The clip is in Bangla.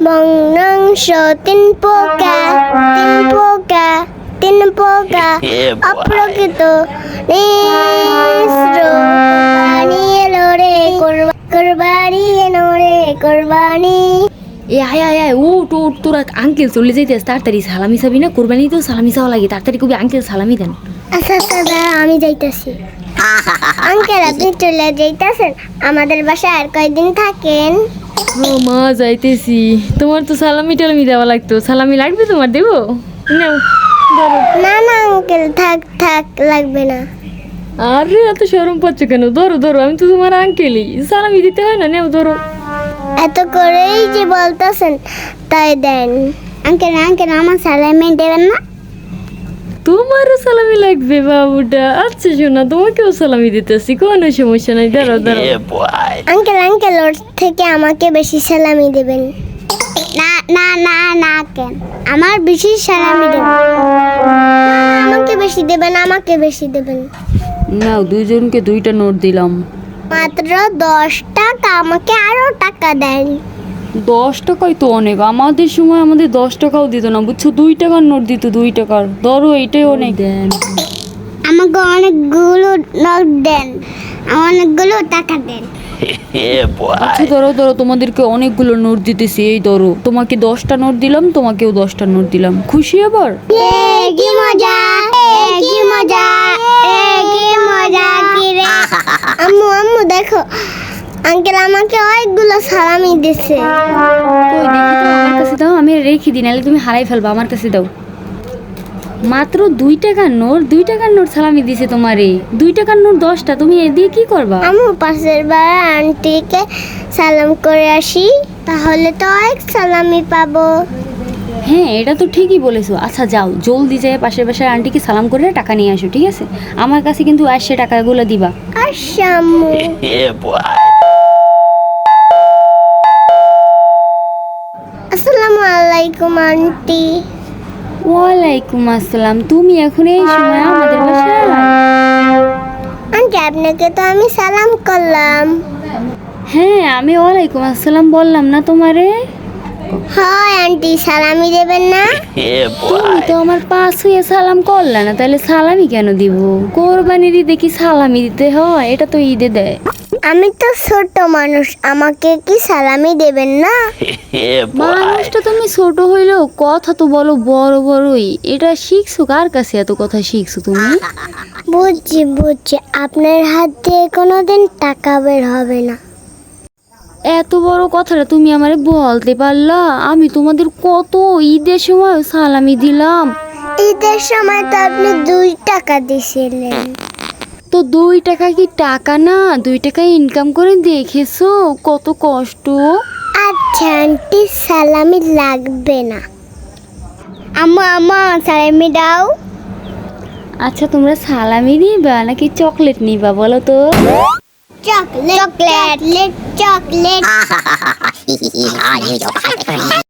বংনাংশ তিন পোকা তিন পোকা তিন পোকা Yeah, boy. অপ্রকৃত নিঃস্র কোরবানি এলো রে কোরবা- কোরবানি এলো রে কোরবানি। এ আয় আয় আয় ও তো তোরা আঙ্কেল চলে যাইতেস তাড়াতাড়ি সালামি চাবি না কোরবানি তো সালামি চাওয়া লাগে তাড়াতাড়ি কবি আঙ্কেল সালামি দেন। আচ্ছা আচ্ছা দাঁড়া, আমি যাইতাছি। আঙ্কেল আপনি চলে যাইতাছেন আমাদের বাসায় আর কয়দিন থাকেন? ও মা যাইতেছি। তোমার তো সালামি টালামি দেওয়া লাগতো। সালামি লাগবে তোমার দেবো? ধরো। না না আঙ্কেল থাক থাক লাগবে না। আরে এত সরম পাচ্ছ কেন? ধরো ধরো আমি তো তোমার আঙ্কেলই সালামি দিতে হয় না? নেও ধরো। এত করেই যে বলতেছেন তাই দেন। আঙ্কেল আঙ্কেল আমার স্যালামি দেবেন না। তোমারও সালামি লাগবে বাবুটা। আচ্ছা শোনা তোমাকেও সালামি দিতেছি কোনো সমস্যা নাই দাঁড়াও দাঁড়াও। আঙ্কেল আঙ্কেল ওর থেকে আমাকে বেশি সালামি দেবেন। না না না না কেন আমার বেশি সালামি দেবেন। আমাকে বেশি দেবেন আমাকে বেশি দেবেন। নাও দুইজনকে দুইটা নোট দিলাম। মাত্র দশ টাকা আমাকে আরও টাকা দেন। দশ টাকাই তো অনেক। আমাদের সময় আমাদের দশ টাকাও দিত না বুঝছ? দুই টাকার নোট দিত দুই টাকার। ধরো এইটাই অনেক। দেন। আমাকে অনেকগুলো নোট দেন অনেকগুলো টাকা দেন। আচ্ছা ধরো ধরো তোমাদেরকে অনেকগুলো নোট দিতেছি এই ধরো। তোমাকে দশটা নোট দিলাম তোমাকেও দশটা নোট দিলাম। খুশি আবার? এ কি মজা কি মজা কি মজা কি রে আম্মু আম্মু দেখো। আঙ্কেল আমাকে অনেকগুলো সালামি দিছে। কই দেখি তো আমার কাছে দাও আমি রেখে দিই নাহলে তুমি হারাই ফেলবা আমার কাছে দাও। মাত্র দুই টাকার নোট দুই টাকার নোট সালামি দিছে তোমারে দুই টাকার নোট দশটা তুমি এ দিয়ে কি করবা? আম্মু পাশের বার আন্টিকে সালাম করে আসি তাহলে তো অনেক সালামি পাবো। হ্যাঁ এটা তো ঠিকই বলেছ। আচ্ছা যাও জলদি যেয়ে পাশের বাসার আন্টিকে সালাম করে টাকা নিয়ে আসো ঠিক আছে? আমার কাছে কিন্তু আসছে টাকাগুলো দিবা। আচ্ছা আলাইকুম আন্টি। ওয়ালাইকুম আসসালাম। তুমি এখন এই সময় আমাদের বাসায়? আন্টি আপনাকে তো আমি সালাম করলাম। হ্যাঁ আমি ওয়ালাইকুম আসসালাম বললাম না তোমারে? হয় আন্টি সালামি দেবেন না? তুমি তো আমার পাশ হয়ে সালাম করলা না তাহলে সালামি কেন দিব? কোরবানির ঈদে কি সালামি দিতে হয়? এটা তো ঈদে দেয়। আমি তো ছোট মানুষ আমাকে কি সালামি দেবেন না? মানুষটা তুমি ছোট হইলেও কথা তো বলো বড় বড়ই। এটা শিখছো? কার কাছে এত কথা শিখছো তুমি? বুঝছি বুঝছি। আপনার হাত দিয়ে কোনোদিন টাকা বের হবে না। এত বড় কথাটা তুমি আমারে বলতে পারলা? আমি তোমাদের কত ঈদের সময় সালামি দিলাম। ঈদের সময় তো আপনি দুই টাকা দিছিলেন। তো দুই টাকা কি টাকা না? দুই টাকা ইনকাম করে দেখেছ? কত কষ্ট। আচ্ছা আন্টি সালামি লাগবে না। আম্মু আম্মু সালামি দাও। আচ্ছা তোমরা সালামি নিবা নাকি চকলেট নিবা বলো তো? Chocolate chocolate chocolate.